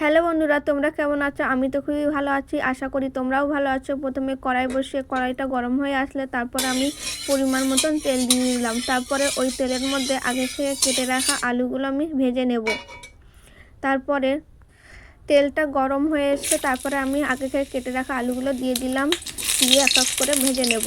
Hello বন্ধুরা, তোমরা কেমন আছো? আমি তো খুবই ভালো আছি। আশা করি তোমরাও ভালো আছো। প্রথমে কড়াই বসিয়ে কড়াইটা গরম হয়ে আসলে তারপর আমি পরিমাণ মতন তেল দিয়ে নিলাম। তারপরে ওই তেলের মধ্যে আগে থেকে কেটে রাখা আলুগুলো আমি ভেজে নেব। তারপরে তেলটা গরম হয়ে এসছে তারপরে আমি আগে থেকে কেটে রাখা আলুগুলো দিয়ে দিলাম। দিয়ে এক এক করে ভেজে নেব।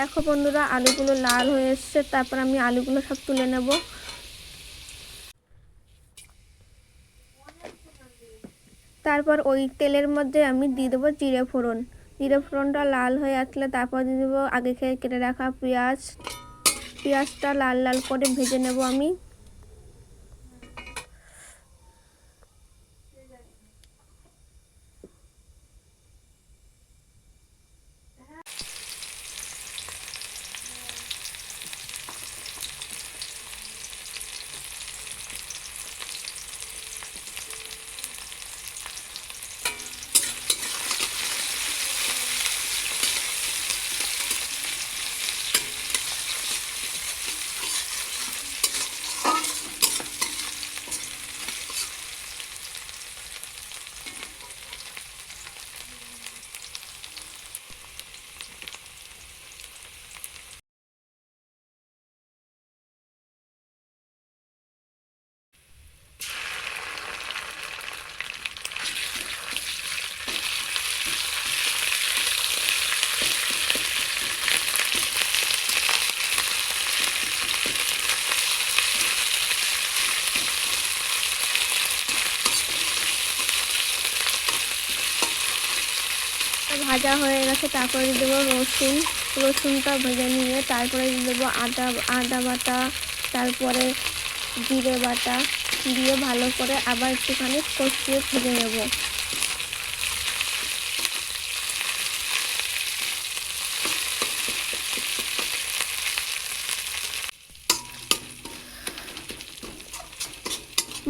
দেখো বন্ধুরা, আলুগুলো লাল হয়ে এসছে, তারপর আমি আলুগুলো সব তুলে নেব। তারপর ওই তেলের মধ্যে আমি দিয়ে দেবো জিরে ফোড়ন। জিরে ফোড়নটা লাল হয়ে আসলে তারপর দিয়ে দেবো আগে খেয়ে কেটে রাখা পেঁয়াজ। পেঁয়াজটা লাল লাল করে ভেজে নেব আমি। ভাজা হয়ে গেছে, তারপরে দিয়ে দেবো রসুন। রসুনটা ভেজে নিয়ে তারপরে দিয়ে দেবো আদা আদা বাটা, তারপরে জিরে বাটা, দিয়ে ভালো করে আবার একটুখানি কষিয়ে ভেজে নেব।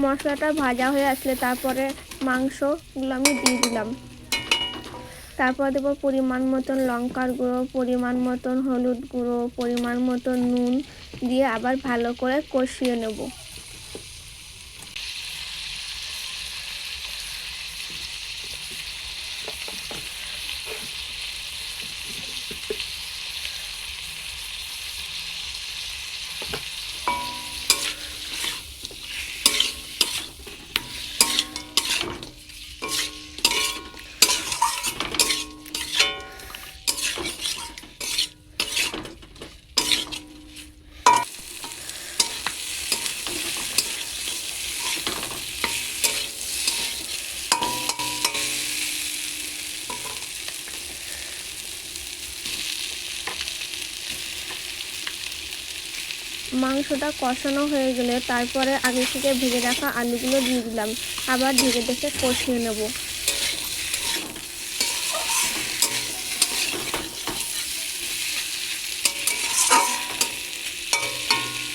মশলাটা ভাজা হয়ে আসলে তারপরে মাংসগুলো আমি দিয়ে দিলাম। তারপর দেবো পরিমাণ মতন লঙ্কার গুঁড়ো, পরিমাণ মতন হলুদ গুঁড়ো, পরিমাণ মতন নুন দিয়ে আবার ভালো করে কষিয়ে নেব। মাংসটা কষানো হয়ে গেলে তারপরে আগে থেকে ভেজে রাখা আলুগুলো দিয়ে দিলাম। আবার ঢেকে ঢেকে কষিয়ে নেব।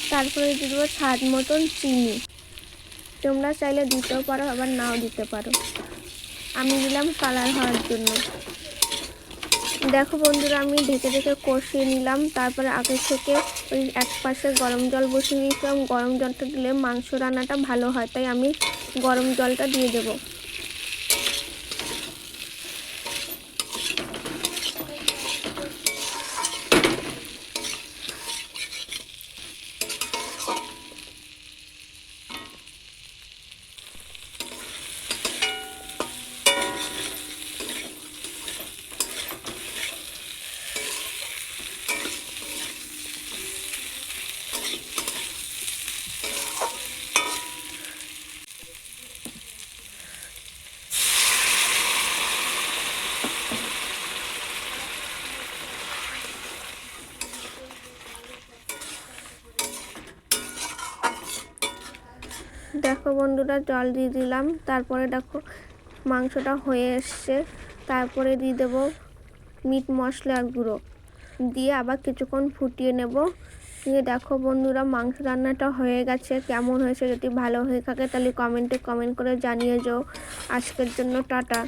তারপরে দেবো স্বাদ মতন চিনি। তোমরা চাইলে দিতেও পারো, আবার নাও দিতে পারো। আমি দিলাম কালার হওয়ার জন্য। দেখো বন্ধুরা, আমি ঢেকে ঢেকে কষিয়ে নিলাম। তারপরে আগে থেকে ওই এক পাশে গরম জল বসিয়ে নিয়েছিলাম। গরম জলটা দিলে মাংস রান্নাটা ভালো হয়, তাই আমি গরম জলটা দিয়ে দেবো। দেখো বন্ধুরা, জল দিয়ে দিলাম। তারপরে দেখো মাংসটা হয়ে এসছে। তারপরে দিয়ে দেবো মিট মশলার গুঁড়ো। দিয়ে আবার কিছুক্ষণ ফুটিয়ে নেব। দিয়ে দেখো বন্ধুরা, মাংস রান্নাটা হয়ে গেছে। কেমন হয়েছে, যদি ভালো হয়ে থাকে তাহলে কমেন্টে কমেন্ট করে জানিয়ে যাও। আজকের জন্য টাটা।